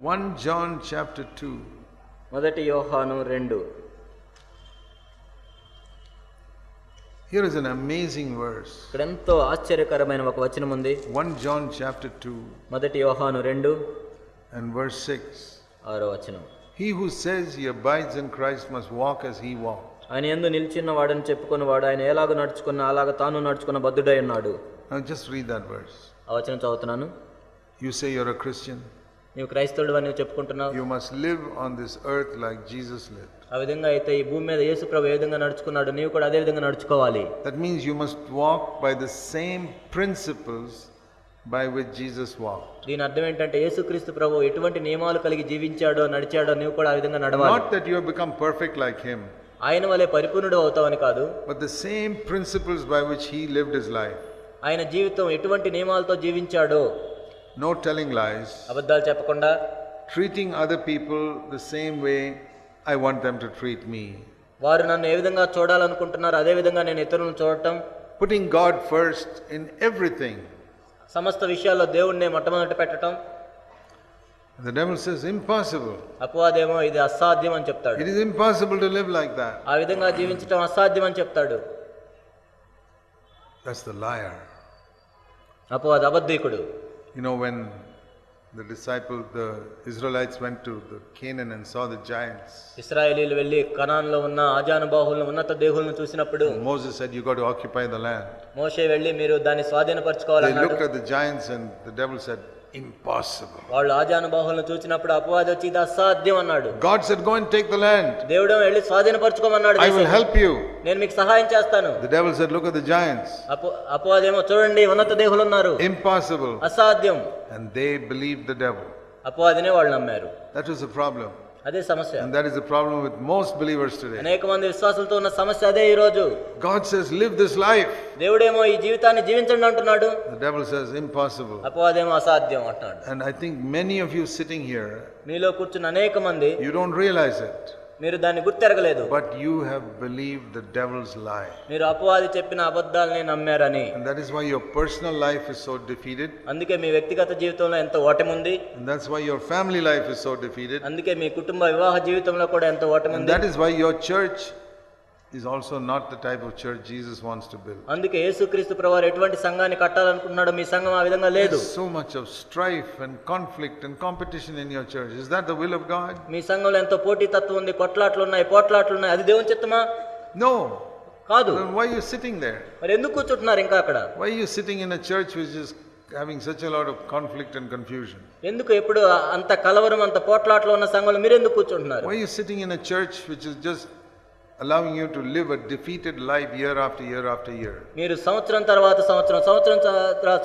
1 John chapter 2. మొదటి యోహాను రెండు Here is an amazing verse. ఇక్కడ ఎంతో ఆశ్చర్యకరమైన ఒక వచనం ఉంది 1 John chapter 2 మొదటి యోహాను రెండు and verse 6. ఆరో వచనం He who says he abides in Christ must walk as he walked. ఆయన ఎందు నిలిచిన వాడని చెప్పుకున్న వాడు ఆయన ఎలాగ నడుచుకున్న అలాగ తాను నడుచుకున్న బద్ధుడై ఉన్నాడు just read that verse. ఆ వచనం చదువుతున్నాను You say you're a Christian. నీవు క్రైస్తవుడు అని చెప్పుకుంటున్నావు? You must live on this earth like Jesus live ఆ విధంగా అయితే ఈ భూమి మీద యేసు ప్రభు ఏ విధంగా నడుచుకున్నాడు నీవు కూడా అదే విధంగా నడుచుకోవాలి. That means you must walk by the same principles by with Jesus walk దీని అర్థం ఏంటంటే యేసుక్రీస్తు ప్రభువు ఎటువంటి నియమాలు కలిగి జీవించాడో నడిచాడో నీవు కూడా ఆ విధంగా నడవాలి. Not that you have become perfect like him ఆయన వలె పరిపూర్ణుడు అవుతావని కాదు. But the same principles by which he lived his life ఆయన జీవితం ఎటువంటి నియమాలతో జీవించాడో No telling lies, అబద్ధాలు చెప్పకుండా treating other people the same way I want them to treat me. వారు నన్ను ఏ విధంగా చూడాలనుకుంటున్నారు అదే విధంగా నేను ఇతరులను చూడటం Putting God first in everything. సమస్త విషయాల్లో దేవుణ్ణి మొట్టమొదటి పెట్టడం The devil says, impossible. అపవాదేమో ఇది అసాధ్యం అని చెప్తాడు It is impossible to live like that. ఆ విధంగా జీవించడం అసాధ్యం అని చెప్తాడు That's the liar. అపవాది అబద్ధీకుడు You know, when the disciples, the Israelites went to the Canaan and saw the giants, ఇస్రాయేలీలు వెళ్ళి కనాన్లో ఉన్న ఆజానుబాహులను ఉన్నత దేహులను చూసినప్పుడు Moses said, You got to occupy the land. మోషే వెళ్ళి మీరు దాన్ని They స్వాధీనపరచుకోవాలన్నాడు looked at the giants and the devil said, Impossible. వాళ్ళు ఆజానుబాహులను చూసినప్పుడు అపవాది వచ్చి ఇది అసాధ్యం అన్నాడు God said, Go and take the land. దేవుడు వెళ్ళి స్వాధీనపరచుకోమన్నాడు I will దేశాన్ని. help you. నేను మీకు సహాయం చేస్తాను The devil said, Look at the giants. అపో అపవాదేమో చూడండి ఉన్నత దేహులు ఉన్నారు Impossible. అసాధ్యం And they believed the devil. అపవాదినే వాళ్ళు నమ్మారు That was the problem. అదే సమస్య And that is the problem with most believers today. అనేక మంది విశ్వాసులతో ఉన్న సమస్య అదే ఈ రోజు God says, Live this life. దేవుడేమో ఈ జీవితాన్ని జీవించండి అంటున్నాడు The devil says, Impossible. అపవాదేమో అసాధ్యం అంటున్నాడు And I think many of you sitting here, మీలో కూర్చున్న అనేక మంది you don't realize it, మీరు దాన్ని గుర్తెరగలేదు. But you have believe the devil's lie మీరు అపవాది చెప్పిన అబద్ధాలనే నమ్మారని. And that is why your personal life is so defeated అందుకే మీ వ్యక్తిగత జీవితంలో ఎంత ఓటమి ఉంది and that's why your family life is so defeated అందుకే మీ కుటుంబ వివాహ జీవితంలో కూడా ఎంత ఓటమి ఉంది that is why your church is also not the type of church Jesus wants to build. అందుకే యేసుక్రీస్తు ప్రభువారు ఎటువంటి సంఘాన్ని కట్టాలనుకుంటున్నాడో మీ సంఘం ఆ విధంగా లేదు There's so much of strife and conflict and competition in your church. Is that the will of God? మీ సంఘంలో ఎంతో పోటీతత్వం ఉంది కొట్లాట్లు ఉన్నాయి పోట్లాట్లు ఉన్నాయి అది దేవుని చిత్తమా No. కాదు Then why are you sitting there? మరి ఎందుకు కూర్చుంటున్నారు ఇంకా అక్కడ Why are you sitting in a church which is having such a lot of conflict and confusion? ఎందుకు ఎప్పుడు అంత కలవరం అంత పోట్లాట్లు ఉన్న సంఘంలో మీరు ఎందుకు కూర్చుంటున్నారు Why are you sitting in a church which is just allowing you to live a defeated life year after year after year? మీరు సంవత్సరం తర్వాత సంవత్సరం సంవత్సరం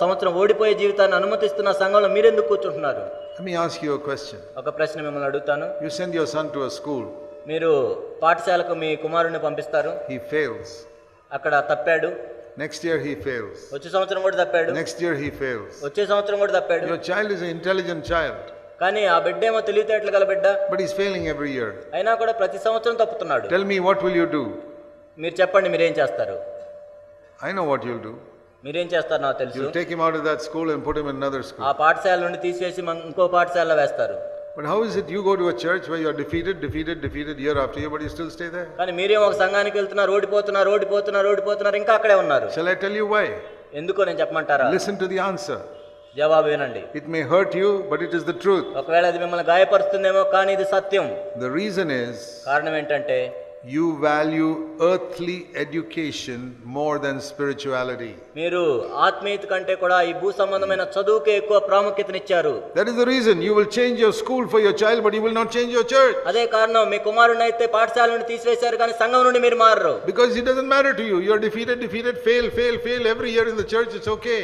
సంవత్సరం ఓడిపోయే జీవితాన్ని అనుమతిస్తున్న సంఘంలో మీరు ఎందుకు కూర్చుంటున్నారు Let me ask you a question. ఒక ప్రశ్న మిమ్మల్ని అడుగుతాను You send your son to a school, మీరు పాఠశాలకు మీ కుమారుని పంపిస్తారు he fails. అక్కడ తప్పాడు Next year he fails. వచ్చే సంవత్సరం కూడా తప్పాడు Next year he fails. వచ్చే సంవత్సరం కూడా తప్పాడు Your child is an intelligent child, కానీ ఆ బిడ్డ ఏమో తెలివితేటలు గల బిడ్డ? But is failing every year అయినా కూడా ప్రతి సంవత్సరం తప్పుతున్నాడు. Tell me what will you do మీరు చెప్పండి మీరు ఏం చేస్తారు? I know what you will do మీరు ఏం చేస్తారు నాకు తెలుసు. You take him out of that school and put him in another school ఆ పాఠశాల నుండి తీసేసి ఇంకో పాఠశాలలో వేస్తారు. But how is it you go to your church why you are defeated defeated defeated year after year but you still stay there కానీ మీరు ఏమో ఒక సంఘానికి వెళ్తున్నారు ఓడిపోతున్నారు ఓడిపోతున్నారు ఓడిపోతున్నారు ఇంకా అక్కడే ఉన్నారు. Shall I tell you why ఎందుకో నేను చెప్పమంటారా? లిసన్ టు ది ఆన్సర్ జవాబు వినండి It may hurt you, but it is the truth. ఒకవేళ అది మిమ్మల్ని గాయపరుస్తుందేమో కానీ ఇది సత్యం The reason is కారణం ఏంటంటే you value earthly education more than spirituality మీరు ఆత్మీయత కంటే కూడా ఈ భూ సంబంధమైన చదువుకే ఎక్కువ ప్రాముఖ్యతను ఇచ్చారు that is the reason you will change your school for your child but you will not change your church అదే కారణం మీ కుమారుని అయితే పాఠశాల నుండి తీసివేశారు కానీ సంఘం నుండి మీరు మారరు. Because it doesn't matter to you you are defeated defeated fail fail fail every year in the church it's okay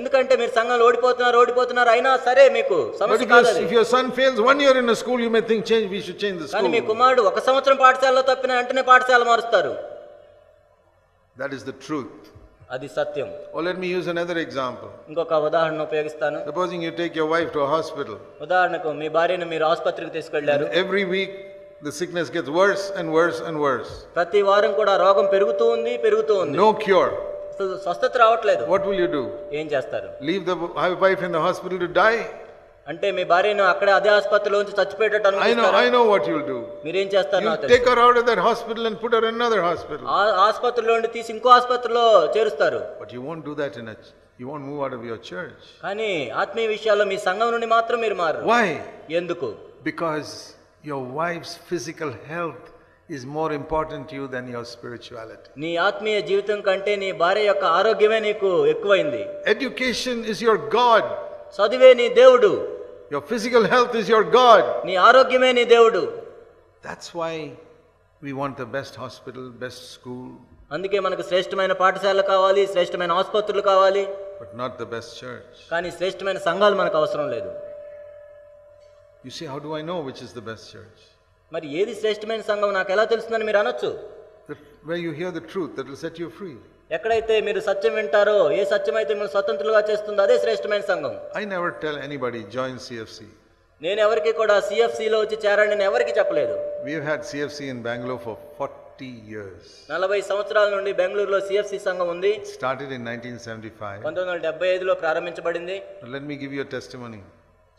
ఎందుకంటే మీరు సంఘం ఓడిపోతున్నారు ఓడిపోతున్నారు అయినా సరే మీకు సమస్య కాదు if your son fails one year in the school you may think change we should change the school కానీ మీ కుమారుడు ఒక సంవత్సరం పాఠశాలలో తప్పిన వెంటనే పాఠశాల మారుస్తారు. దట్ ఈస్ ద ట్రూత్ అది సత్యం. ఓ let me use another example ఇంకొక ఉదాహరణ ఉపయోగిస్తాను. Supposing you take your wife to hospital ఉదాహరణకు మీ భార్యను మీరు ఆసుపత్రికి తీసుకెళ్ళారు. Every week the sickness gets worse and worse and worse ప్రతి వారం కూడా రోగం పెరుగుతూ ఉంది పెరుగుతూ ఉంది. నో క్యూర్ స్వస్థత రావట్లేదు. వాట్ విల్ యూ డూ ఏం చేస్తారు? Leave the wife in the hospital to die అంటే మీ భార్యను అక్కడ అదే ఆసుపత్రిలో ఉంచి చచ్చిపోయేటట్టు అనుకుంటారా I know what you will do మీరు ఏం చేస్తారు నా తెలుసు take her out of that hospital and put her in other hospital ఆ ఆసుపత్రిలో నుండి తీసి ఇంకో ఆసుపత్రిలో చేరుస్తారు. But you won't do that in you won't move out of your church కానీ ఆత్మీయ విషయాల్లో మీ సంఘం నుండి మాత్రం మీరు మారరు. వై ఎందుకు? Because your wife's physical health is more important you than your spirituality నీ ఆత్మీయ జీవితం కంటే నీ భార్య యొక్క ఆరోగ్యమే నీకు ఎక్కువైంది. ఎడ్యుకేషన్ ఇస్ యువర్ గాడ్ చదివే నీ దేవుడు. Your physical health is your God. నీ ఆరోగ్యమే నీ దేవుడు That's why we want the best hospital, best school, అందుకే మనకు శ్రేష్టమైన పాఠశాలలు కావాలి శ్రేష్టమైన ఆసుపత్రులు కావాలి but not the best church. కానీ శ్రేష్టమైన సంఘాలు మనకు అవసరం లేదు You say, How do I know which is the best church? మరి ఏది శ్రేష్టమైన సంఘం నాకు ఎలా తెలుస్తుందని మీరు అనొచ్చు That where you hear the truth, that will set you free. ఎక్కడైతే మీరు సత్యం వింటారో ఏ సత్యం అయితే మిమ్మల్ని స్వతంత్రులుగా చేస్తుందో అదే శ్రేష్టమైన సంఘం I never tell anybody join CFC. నేను ఎవరికి కూడా సిఎఫ్సిలో వచ్చి చేరండి నేను ఎవరికి చెప్పలేదు have had CFC in Bangalore for 40 years. నలభై సంవత్సరాల నుండి బెంగళూరులో సిఎఫ్సి సంఘం ఉంది started in 1975. పంతొమ్మిది వందల డెబ్బై ఐదులో ప్రారంభించబడింది me give you a testimony.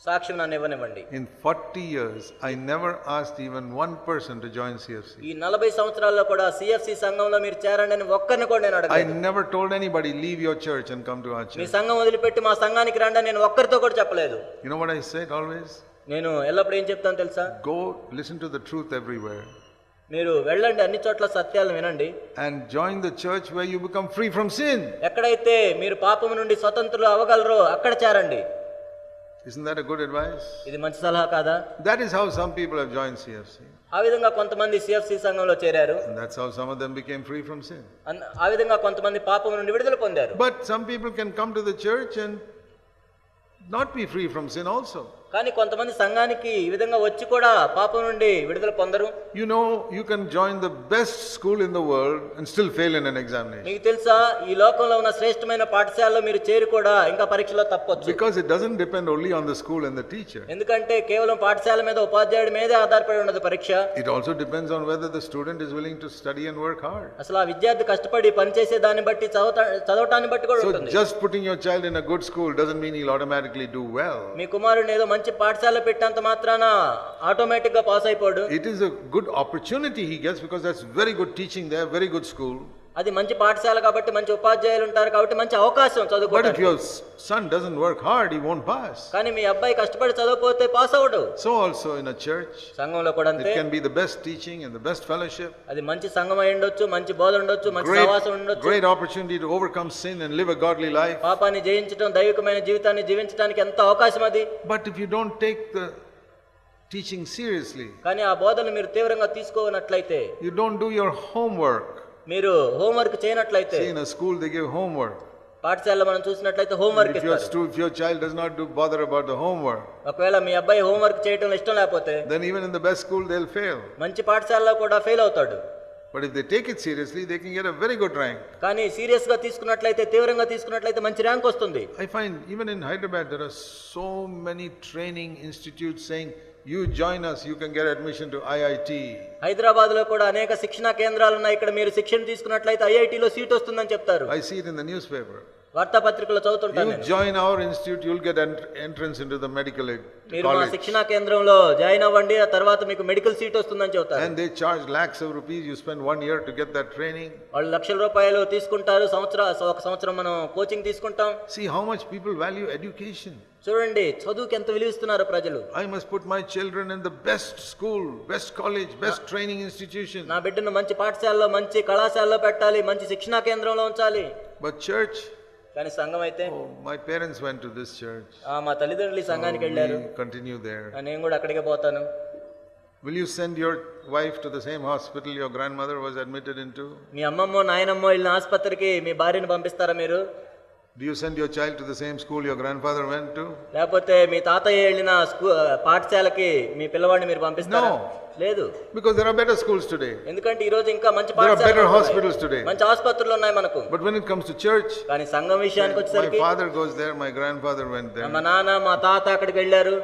సాక్ష్యం నన్ను ఇవ్వనివ్వండి. In forty years I never ask even one person to join CFC ఈ నలభై సంవత్సరాల్లో కూడా సిఎఫ్సి సంఘంలో మీరు చేరండి అని ఒక్కరిని కూడా నేను అడగ I never told anybody leave your church and come to our మీ సంఘం వదిలిపెట్టి మా సంఘానికి రండి నేను ఒక్కరితో కూడా చెప్పలేదు. You know what I say always నేను ఎల్లప్పుడూ ఏం చెప్తాను తెలుసా? Go listen to the truth everywhere మీరు వెళ్ళండి అన్ని చోట్ల సత్యాలను వినండి. And join the church why you become free from sin ఎక్కడైతే మీరు పాపము నుండి స్వతంత్రులు అవగలరో అక్కడ చేరండి. Isn't that a good advice? ఇది మంచి సలహా కాదా That is how some people have joined CFC. ఆ విధంగా కొంతమంది సిఎఫ్సి సంఘంలో చేరారు And that's how some of them became free from sin. అన్- ఆ విధంగా కొంతమంది పాపం నుండి విడుదల పొందారు But some people can come to the church and not be free from sin also. కానీ కొంతమంది సంఘానికి ఈ విధంగా వచ్చి కూడా పాపం నుండి విడుదల పొందరు. You know you can join the best school in the world and still fail in an examination మీకు తెలుసా? ఈ లోకంలో ఉన్న శ్రేష్టమైన పాఠశాలలో మీరు చేరి కూడా ఇంకా పరీక్షలో తప్పొచ్చు. Because it doesn't depend only on the school and the teacher ఎందుకంటే కేవలం పాఠశాల మీద ఉపాధ్యాయుడి మీదే ఆధారపడి ఉండదు పరీక్ష. It also depends on whether the student is willing to study and work hard అసలు ఆ విద్యార్థి కష్టపడి పని చేసే దాన్ని బట్టి చదవటాన్ని బట్టి కూడా ఉంటుంది. Just putting your child in a good school doesn't mean he will automatically do well మీ కుమారుడు ఏదో మంచి పాఠశాల పెట్టేంత మాత్రాన ఆటోమేటిక్గా పాస్ అయిపోడు It is a good opportunity he gets because that's very good teaching there, very good school. అది మంచి పాఠశాల కాబట్టి మంచి ఉపాధ్యాయులు ఉంటారు కాబట్టి మంచి అవకాశం చదువుకోవడానికి son doesn't work hard he won't pass కానీ మీ అబ్బాయి కష్టపడి చదువుకోతే పాస్ అవడు సో ఆల్సో ఇన్ చర్చ్ సంఘంలో కూడా అంతే. It be the best teaching and best fellowship అది మంచి సంఘం అయి ఉండొచ్చు మంచి బోధ ఉండొచ్చు మంచి సహవాసం opportunity to overcome and live a life పాపాన్ని జయించడం దైవికమైన జీవితాన్ని జీవించడానికి ఎంత అవకాశం అది? But if you don't take the teaching seriously కానీ ఆ బోధన మీరు తీవ్రంగా తీసుకోవనట్లయితే you don't do your homework మీరు homework చేయనట్లయితే in school they give homework పాఠశాలలో మనం చూసినట్లయితే హోంవర్క్ ఇస్తారు. If your child does not do bother about the homework ఒకవేళ మీ అబ్బాయి హోంవర్క్ చేయటం ఇష్టం లేకపోతే then even in the best school they will fail మంచి పాఠశాలలో కూడా ఫెయిల్ అవుతాడు. But if they take it seriously they can get a very good rank కానీ సీరియస్గా తీసుకున్నట్లయితే తీవ్రంగా తీసుకున్నట్లయితే మంచి ర్యాంక్ వస్తుంది. I find even in Hyderabad there are so many training institutes saying you join us you can get admission to IIT హైదరాబాద్లో కూడా అనేక శిక్షణ కేంద్రాలు ఉన్నాయి ఇక్కడ మీరు శిక్షణ తీసుకున్నట్లయితే ఐఐటి లో సీట్ వస్తుందని చెప్తారు. I see it in the newspaper వార్తాపత్రికలో చదువుతుంటాను you join our institute you will get entrance into the medical మీరు మా శిక్షణ కేంద్రంలో జాయిన్ అవ్వండి ఆ తర్వాత మీకు మెడికల్ సీట్ వస్తుందని చెప్తారు and they charge lakhs of rupees you spend 1 year to get that training వాళ్ళు లక్షల రూపాయలు తీసుకుంటారు. సంవత్సరం ఒక సంవత్సరం మనం కోచింగ్ తీసుకుంటాం. See how much people value education చూడండి చదువుకి ఎంత విలువిస్తున్నారు ప్రజలు. I must put my children in the best school best college best training institution నా బిడ్డను మంచి పాఠశాలలో మంచి కళాశాలలో పెట్టాలి మంచి శిక్షణా కేంద్రంలో ఉంచాలి. బట్ చర్చ్ కానీ సంఘం అయితే? My parents went to this church ఆ మా తల్లిదండ్రులు ఈ సంఘానికి వెళ్ళారు. కంటిన్యూ దేర్ నేను కూడా అక్కడికే పోతాను. Will you send your wife to the same hospital your grandmother was admitted into మీ అమ్మమ్మ నాయనమ్మ వెళ్ళిన ఆసుపత్రికి మీ భార్యను పంపిస్తారా మీరు? Do you send your child to the same school your grandfather went to? లేకపోతే మీ తాతయ్య వెళ్ళిన పాఠశాలకి మీ పిల్లవాడిని మీరు పంపిస్తారా No. లేదు Because there are better schools today. ఎందుకంటే ఈ రోజు ఇంకా మంచి There are పాఠశాలలు better ఉన్నాయి. hospitals today. మంచి ఆసుపత్రులు ఉన్నాయి మనకు But when it comes to church, కానీ సంఘం విషయానికి my వచ్చేసరికి father goes there, my grandfather went there. మా నాన్న మా తాత అక్కడికి వెళ్ళారు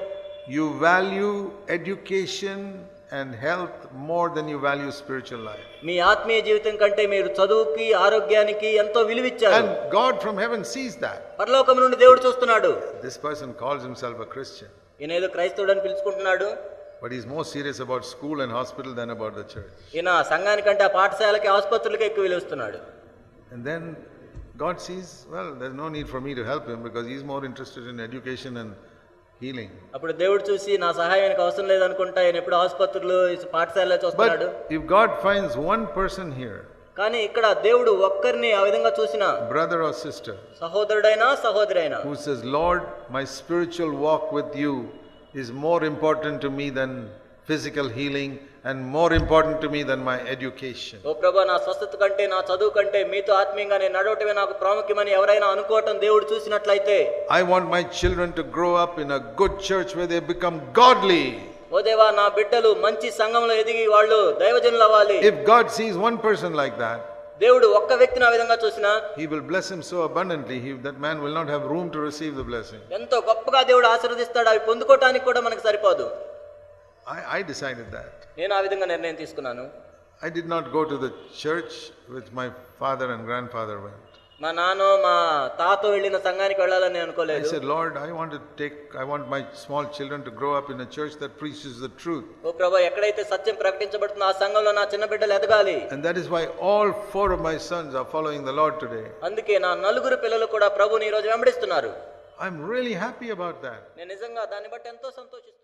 You value education and health more than you value spiritual life. మీ ఆత్మీయ జీవితం కంటే మీరు చదువుకి ఆరోగ్యానికి ఎంతో విలువిచ్చారు And God from heaven sees that. పరలోకం నుండి దేవుడు చూస్తున్నాడు This person calls himself a Christian. ఈయన ఏదో క్రైస్తవుడు అని పిలుచుకుంటున్నాడు but he's more serious about school and hospital than about the church. ఈయన సంఘానికంటే ఆ పాఠశాలకి ఆసుపత్రులకి ఎక్కువ విలువిస్తున్నాడు And then God sees, well, there's no need for me to help him because he's more interested in education and healing. అప్పుడు దేవుడు చూసి నా సహాయం ఆయనకు అవసరం లేదనుకుంటా ఆయన ఎప్పుడు ఆసుపత్రులు ఈ పాఠశాలలో చూస్తున్నాడు But if God finds one person here, కానీ ఇక్కడ దేవుడు ఒక్కరిని ఆ విధంగా చూసిన brother or sister, సహోదరుడైనా సహోదరైనా who says, Lord, my spiritual walk with you is more important to me than physical healing and more important to me than my education. ఓ ప్రభా నా స్వస్థత కంటే నా చదువు కంటే మీతో ఆత్మీయంగా నేను నడవటమే నాకు ప్రాముఖ్యమని ఎవరైనా అనుకోవటం దేవుడు చూసినట్లయితే I want my children to grow up in a good church where they become godly. ఓ దేవా నా బిడ్డలు మంచి సంఘంలో ఎదిగి వాళ్ళు దైవజనులు అవ్వాలి If God sees one person like that, దేవుడు ఒక్క వ్యక్తిని ఆ విధంగా చూసినా He will bless him so abundantly, he, that man will not have room to receive the blessing. ఎంతో గొప్పగా దేవుడు ఆశీర్వదిస్తాడు అవి పొందుకోవటానికి కూడా మనకు సరిపోదు I, I decided that. నేను ఆ విధంగా నిర్ణయం తీసుకున్నాను I did not go to the church which my father and grandfather went. మా నాన్న మా తాత వెళ్ళిన సంఘానికి వెళ్ళాలని అనుకోలేదు said, Lord, I want to take, I want my small children to grow up in a church that preaches the truth. ఓ ప్రభా ఎక్కడైతే సత్యం ప్రకటించబడుతుందో ఆ సంఘంలో నా చిన్న బిడ్డలు ఎదగాలి And that is why all four of my sons are following the Lord today. అందుకే నా నలుగురు పిల్లలు కూడా ప్రభుని ఈ రోజు వెంబడిస్తున్నారు I'm really happy about that. నేను నిజంగా దాన్ని బట్టి ఎంతో సంతోషిస్తున్నాను